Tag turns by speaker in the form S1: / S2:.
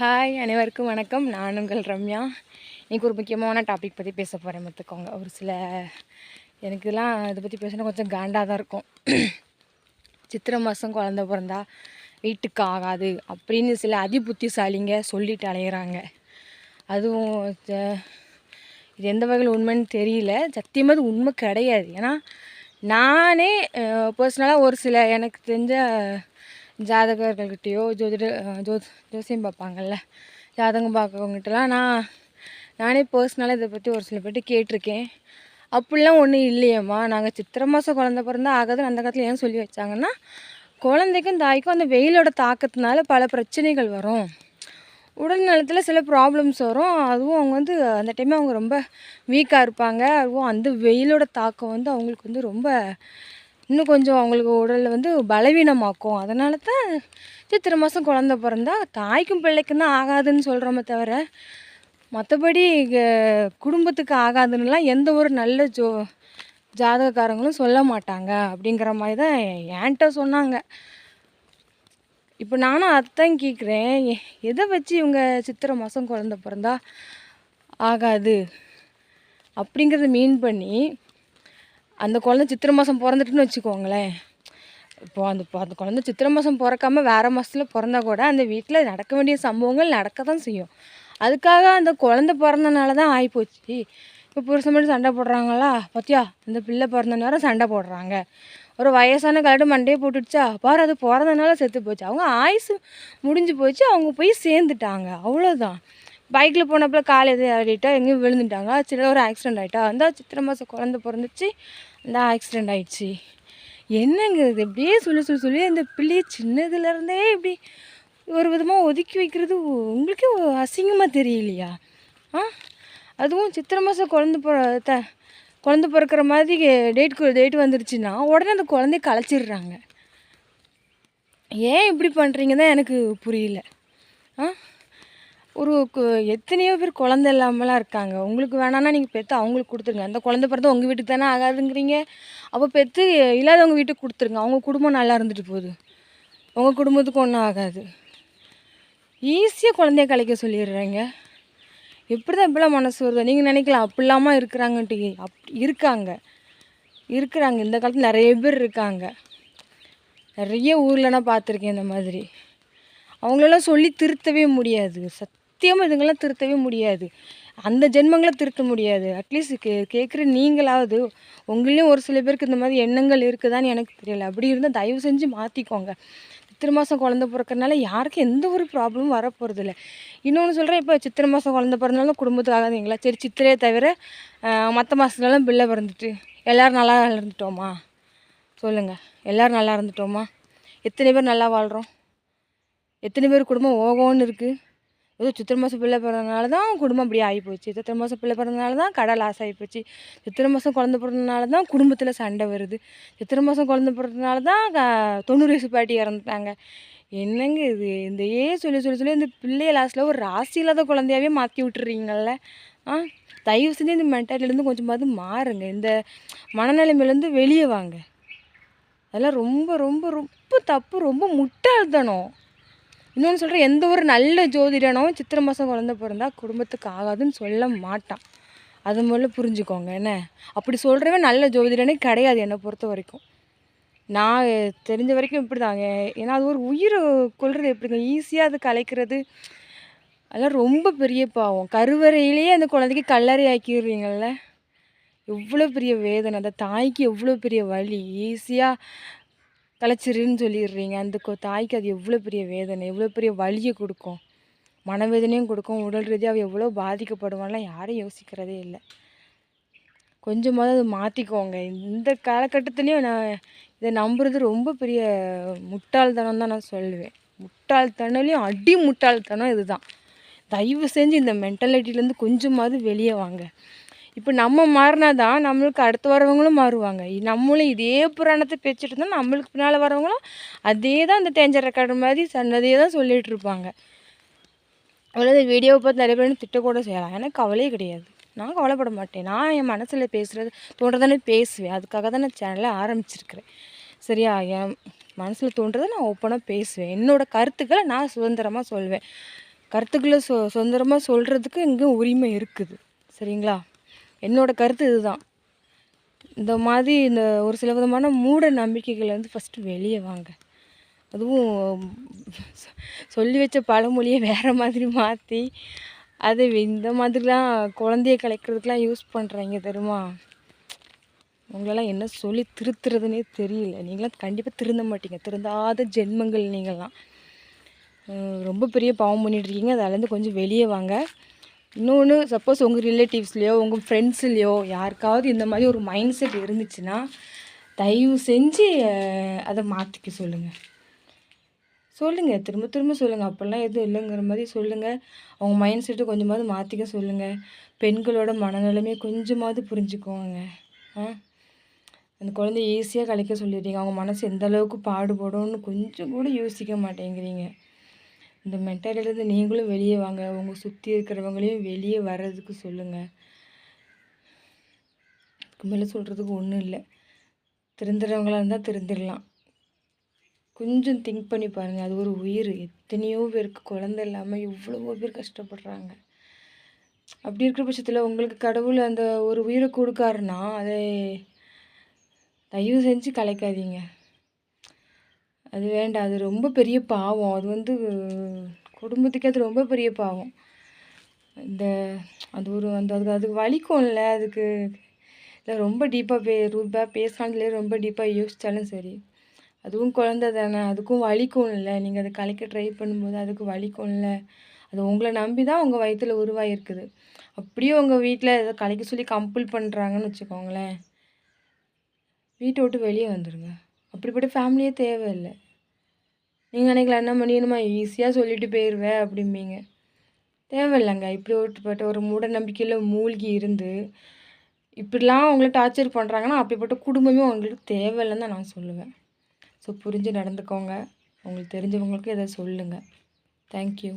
S1: Hi அனைவருக்கும் வணக்கம். நான் உங்கள் ரம்யா. இன்றைக்கி ஒரு முக்கியமான டாபிக் பற்றி பேச போகிறேன் பார்த்துக்கோங்க ஒரு சில எனக்குலாம் இதை பற்றி பேசினா கொஞ்சம் காண்டாக தான் இருக்கும். சித்திரை மாதம் குழந்த பிறந்தா வீட்டுக்கு ஆகாது அப்படின்னு சில அதிபுத்திசாலிங்க சொல்லிட்டு அலையிறாங்க. அதுவும் இது எந்த வகையில் உண்மைன்னு தெரியல. சத்தியமாக அது உண்மை கிடையாது. ஏன்னா நானே பர்சனலாக ஒரு சில எனக்கு தெரிஞ்ச ஜாதகர்கள்கிட்டயோ ஜோதிட ஜோ ஜோசியம் பார்ப்பாங்கல்ல ஜாதகம் பார்க்கவங்ககிட்டலாம் நான் நானே பர்சனலாக இதை பற்றி ஒரு சில பேர்ட்டு கேட்டிருக்கேன். அப்படிலாம் ஒன்றும் இல்லையேம்மா. நாங்கள் சித்திரை மாதம் குழந்த பிறந்தா ஆகாதுன்னு அந்த காலத்தில் ஏன் சொல்லி வச்சாங்கன்னா குழந்தைக்கும் தாய்க்கும் அந்த வெயிலோட தாக்கத்தினால பல பிரச்சனைகள் வரும். உடல் நலத்தில் சில ப்ராப்ளம்ஸ் வரும். அதுவும் அவங்க வந்து அந்த டைம் அவங்க ரொம்ப வீக்காக இருப்பாங்க. அதுவும் அந்த வெயிலோட தாக்கம் வந்து அவங்களுக்கு வந்து ரொம்ப இன்னும் கொஞ்சம் அவங்களுக்கு உடலில் வந்து பலவீனமாக்கும். அதனால தான் சித்திரை மாதம் குழந்த பிறந்தா தாய்க்கும் பிள்ளைக்கும் தான் ஆகாதுன்னு சொல்கிறோமே தவிர மற்றபடி குடும்பத்துக்கு ஆகாதுன்னுலாம் எந்த ஒரு நல்ல ஜோ ஜாதகக்காரங்களும் சொல்ல மாட்டாங்க. அப்படிங்கிற மாதிரி தான் என்கிட்ட சொன்னாங்க. இப்போ நானும் அதான் கேட்குறேன் எதை வச்சு இவங்க சித்திரை மாதம் குழந்த பிறந்தா ஆகாது அப்படிங்கிறத மீன் பண்ணி அந்த குழந்தை சித்திரை மாதம் பிறந்துட்டுன்னு வச்சுக்கோங்களேன். இப்போ அந்த அந்த குழந்தை சித்திரை மாதம் பிறக்காம வேறு மாதத்தில் பிறந்தா கூட அந்த வீட்டில் நடக்க வேண்டிய சம்பவங்கள் நடக்க தான் செய்யும். அதுக்காக அந்த குழந்தை பிறந்தனால தான் ஆகிப்போச்சு இப்போ புருஷன் மட்டும் சண்டை போடுறாங்களா? பார்த்தியா அந்த பிள்ளை பிறந்த நேரம் சண்டை போடுறாங்க. ஒரு வயசான கலட்டு மண்டையை போட்டுடுச்சா? பாரு அது பிறந்தனால செத்து போச்சு. அவங்க ஆயுசு முடிஞ்சு போச்சு. அவங்க போய் சேர்ந்துட்டாங்க. அவ்வளோதான் பைக்கில் போனப்பல கால் எதுவும் ஆடிட்டா எங்கேயும் விழுந்துட்டாங்க. சில ஒரு ஆக்சிடென்ட் ஆகிட்டா அந்த சித்திரை மாதம் குழந்த பிறந்துச்சு. அந்த ஆக்சிடென்ட் ஆகிடுச்சு என்னங்கிறது இப்படியே சொல்லி சொல்லி சொல்லி அந்த பிள்ளையை சின்னதுலேருந்தே இப்படி ஒரு விதமாக ஒதுக்கி வைக்கிறது உங்களுக்கே அசிங்கமாக தெரியலையா? ஆ? அதுவும் சித்திரை மாதம் குழந்த பிற த குழந்த பிறக்கிற மாதிரி டேட் டேட் வந்துருச்சுன்னா உடனே அந்த குழந்தைய கலைச்சிடுறாங்க. ஏன் இப்படி பண்ணுறீங்க தான் எனக்கு புரியல. ஆ? ஒரு கு- எத்தனையோ பேர் குழந்த இல்லாமலாம் இருக்காங்க. உங்களுக்கு வேணான்னா நீங்கள் பெற்று அவங்களுக்கு கொடுத்துருங்க. அந்த குழந்த பிறந்த உங்கள் வீட்டுக்கு தானே ஆகாதுங்கிறீங்க. அப்போ பெற்று இல்லாதவங்க வீட்டுக்கு கொடுத்துருங்க. அவங்க குடும்பம் நல்லா இருந்துட்டு போகுது. உங்கள் குடும்பத்துக்கு ஒன்றும் ஆகாது. ஈஸியாக குழந்தைய கலைக்க சொல்லிடுறீங்க. எப்படி தான் இப்படிலாம் மனசு வருது நீங்கள் நினைக்கலாம் அப்படிலாமா இருக்கிறாங்கன்ட்டு அப் இருக்காங்க. இருக்கிறாங்க. இந்த காலத்தில் நிறைய பேர் இருக்காங்க. நிறைய ஊர்லலாம் பார்த்துருக்கேன் இந்த மாதிரி. அவங்களெல்லாம் சொல்லி திருத்தவே முடியாது. சத்தியமாக இதுங்களாம் திருத்தவே முடியாது. அந்த ஜென்மங்களை திருத்த முடியாது. அட்லீஸ்ட் கே கேட்குற நீங்களாவது உங்களையும் ஒரு சில பேருக்கு இந்த மாதிரி எண்ணங்கள் இருக்குதான்னு எனக்கு தெரியல. அப்படி இருந்தால் தயவு செஞ்சு மாற்றிக்கோங்க சித்திரை மாதம் குழந்த பிறக்கறனால யாருக்கும் எந்த ஒரு ப்ராப்ளமும் வரப்போகிறது இல்லை இன்னொன்று சொல்கிறேன் இப்போ சித்திரை மாதம் குழந்த பிறந்தாலும் குடும்பத்துக்காகாதீங்களா சரி சித்திரையை தவிர மற்ற மாதத்துலலாம் பிள்ளை பிறந்துட்டு எல்லோரும் நல்லா இருந்துட்டோமா? சொல்லுங்கள் எல்லோரும் நல்லா இருந்துட்டோமா? எத்தனை பேர் நல்லா வாழ்கிறோம் எத்தனை பேர் குடும்பம் ஓகோன்னு இருக்குது ஏதோ சித்திரை மாதம் பிள்ளை பிறந்தனால தான் குடும்பம் அப்படி ஆகிப்போச்சு. சித்திரை மாதம் பிள்ளை பிறந்தனால தான் கடை லாஸ் ஆகிப்போச்சு. சித்திரை மாதம் குழந்த பிறந்தனால தான் குடும்பத்தில் சண்டை வருது. சித்திரை மாதம் குழந்த பிறந்தனால தான் க- தொண்ணூறு வயசு பாட்டி இறந்துட்டாங்க. என்னங்க இது? இந்த ஏ சொல்லி சொல்லி சொல்லி இந்த பிள்ளைய லாஸ்ட்டில் ஒரு ராசி இல்லாத குழந்தையாவே மாற்றி விட்டுறீங்கள ஆ? தயவு செஞ்சு இந்த மென்டாலிட்டிலேருந்து கொஞ்சமாவது மாறுங்க. இந்த மனநிலைமையிலேருந்து வெளியே வாங்க. அதெல்லாம் ரொம்ப ரொம்ப ரொம்ப தப்பு. ரொம்ப முட்டாள்தனம். இன்னொன்று சொல்கிறேன் எந்த ஒரு நல்ல ஜோதிடனும் சித்திரை மாதம் குழந்த பிறந்தா குடும்பத்துக்கு ஆகாதுன்னு சொல்ல மாட்டான். அது முதல்ல புரிஞ்சுக்கோங்க என்ன? அப்படி சொல்கிறவன் நல்ல ஜோதிடனே கிடையாது என்னை பொறுத்த வரைக்கும். நான் தெரிஞ்ச வரைக்கும் இப்படி தாங்க ஏன்னா அது ஒரு உயிரை கொள்வது எப்படிங்க? ஈஸியாக அது கலைக்கிறது. அதெல்லாம் ரொம்ப பெரிய பாவம். கருவறையிலேயே அந்த குழந்தைக்கு கல்லறை ஆக்கிடுறீங்கள்ல எவ்வளோ பெரிய வேதனை. அந்த தாய்க்கு எவ்வளோ பெரிய வலி. ஈஸியாக கலைச்சிருன்னு சொல்லிடுறீங்க. அந்த தாய்க்கு அது எவ்வளோ பெரிய வேதனை எவ்வளோ பெரிய வலியை கொடுக்கும். மனவேதனையும் கொடுக்கும். உடல் ரீதியாக அவள் எவ்வளோ பாதிக்கப்படுவான்லாம் யாரும் யோசிக்கிறதே இல்லை. கொஞ்சமாவது அதை மாற்றிக்கோங்க இந்த காலகட்டத்துலேயும் நான் இதை நம்புறது ரொம்ப பெரிய முட்டாள்தனம் தான் நான் சொல்லுவேன். முட்டாள்தனம்லேயும் அடி முட்டாள்தனம் இதுதான். தயவு செஞ்சு இந்த மென்டாலிட்டிலேருந்து கொஞ்சமாவது வெளியே வாங்க. இப்போ நம்ம மாறினா தான் நம்மளுக்கு அடுத்து வரவங்களும் மாறுவாங்க. நம்மளும் இதே புராணத்தை பேச்சுட்டு இருந்தால் நம்மளுக்கு பின்னால் வரவங்களும் அதே தான் இந்த டேஞ்சர் ரெக்கார்டு மாதிரி சன்னதையே தான் சொல்லிகிட்டு இருப்பாங்க. அவ்வளோ வீடியோவை பார்த்து நிறைய பேர் திட்டக்கூட செய்யலாம். எனக்கு கவலையே கிடையாது. நான் கவலைப்பட மாட்டேன். நான் என் மனசில் பேசுகிறது தோன்றதானே பேசுவேன். அதுக்காக தான் நான் சேனலை ஆரம்பிச்சிருக்கிறேன். சரியா? என் மனசில் தோன்றதை நான் ஓப்பனாக பேசுவேன். என்னோட கருத்துக்களை நான் சுதந்திரமாக சொல்வேன். கருத்துக்களை சு சுதந்திரமாக சொல்கிறதுக்கு இங்கே உரிமை இருக்குது. சரிங்களா? என்னோடய கருத்து இதுதான். இந்த மாதிரி இந்த ஒரு சில விதமான மூட நம்பிக்கைகளை வந்து ஃபஸ்ட்டு வெளியே வாங்க. அதுவும் சொல்லி வச்ச பழமொழியை வேறு மாதிரி மாற்றி அது இந்த மாதிரிலாம் குழந்தைய கலைக்கிறதுக்கெலாம் யூஸ் பண்ணுறாங்க தெரியுமா? உங்களெல்லாம் என்ன சொல்லி திருத்துறதுனே தெரியல. நீங்களாம் கண்டிப்பாக திருந்த மாட்டீங்க. திருந்தாத ஜென்மங்கள் நீங்கள்லாம். ரொம்ப பெரிய பாவம் பண்ணிகிட்ருக்கீங்க இருக்கீங்க. அதுலேருந்து கொஞ்சம் வெளியே வாங்க. இன்னொன்று சப்போஸ் உங்கள் ரிலேட்டிவ்ஸ்லேயோ உங்கள் ஃப்ரெண்ட்ஸ்லேயோ யாருக்காவது இந்த மாதிரி ஒரு மைண்ட் செட் இருந்துச்சுன்னா தயவு செஞ்சு அதை மாற்றிக்க சொல்லுங்கள் சொல்லுங்கள் திரும்ப திரும்ப சொல்லுங்கள் அப்போல்லாம் எதுவும் இல்லைங்கிற மாதிரி சொல்லுங்கள் அவங்க மைண்ட் செட்டை கொஞ்சமாவது மாற்றிக்க சொல்லுங்கள் பெண்களோட மனநிலைமையை கொஞ்சமாவது புரிஞ்சுக்கோங்க. ஆ? அந்த குழந்தைய ஈஸியாக கலைக்க சொல்லிடுறீங்க. அவங்க மனசு எந்த அளவுக்கு பாடுபடும்னு கொஞ்சம் கூட யோசிக்க மாட்டேங்கிறீங்க. இந்த மென்டாலிட்டிலேருந்து நீங்களும் வெளியே வாங்க. உங்கள் சுற்றி இருக்கிறவங்களையும் வெளியே வர்றதுக்கு சொல்லுங்கள் இதுக்கு மேலே சொல்கிறதுக்கு ஒன்றும் இல்லை. திருந்துறவங்களாக இருந்தால் திருந்திடலாம் கொஞ்சம் திங்க் பண்ணி பாருங்கள் அது ஒரு உயிர். எத்தனையோ பேருக்கு குழந்தை இல்லாமல் எவ்வளவோ பேர் கஷ்டப்படுறாங்க. அப்படி இருக்கிற பட்சத்தில் உங்களுக்கு கடவுள் அந்த ஒரு உயிரை கொடுக்காருன்னா அதை தயவு செஞ்சு கலைக்காதீங்க. அது வேண்டாம் அது ரொம்ப பெரிய பாவம். அது வந்து குடும்பத்துக்கே அது ரொம்ப பெரிய பாவம். இந்த அது ஒரு அந்த அதுக்கு அதுக்கு வலிக்கும்ல அதுக்கு இல்லை ரொம்ப டீப்பாக பே ரூபாக பேசினாலே ரொம்ப டீப்பாக யோசித்தாலும் சரி. அதுவும் குழந்த தானே அதுக்கும் வலிக்கும்ல. நீங்கள் அதை கலைக்க ட்ரை பண்ணும்போது அதுக்கு வலிக்கும்ல. அது உங்களை நம்பி தான் உங்கள் வயிற்றில் உருவாகிருக்குது அப்படியே உங்கள் வீட்டில் ஏதோ கலைக்க சொல்லி கம்பல் பண்ணுறாங்கன்னு வச்சுக்கோங்களேன். வீட்டை விட்டு வெளியே வந்துடுங்க அப்படிப்பட்ட ஃபேமிலியே தேவையில்லை. நீங்கள் நினைக்கலாம் என்ன பண்ணியணுமா ஈஸியாக சொல்லிட்டு போயிடுவேன் அப்படிம்பீங்க. தேவையில்லைங்க. இப்படி ஒருப்பட்ட ஒரு மூட நம்பிக்கையில் மூழ்கி இருந்து இப்படிலாம் அவங்கள டார்ச்சர் பண்ணுறாங்கன்னா அப்படிப்பட்ட குடும்பமே அவங்களுக்கு தேவையில்லைன்னு தான் நான் சொல்லுவேன். ஸோ புரிஞ்சு நடந்துக்கோங்க. உங்களுக்கு தெரிஞ்சவங்களுக்கு இதை சொல்லுங்கள் தேங்க்யூ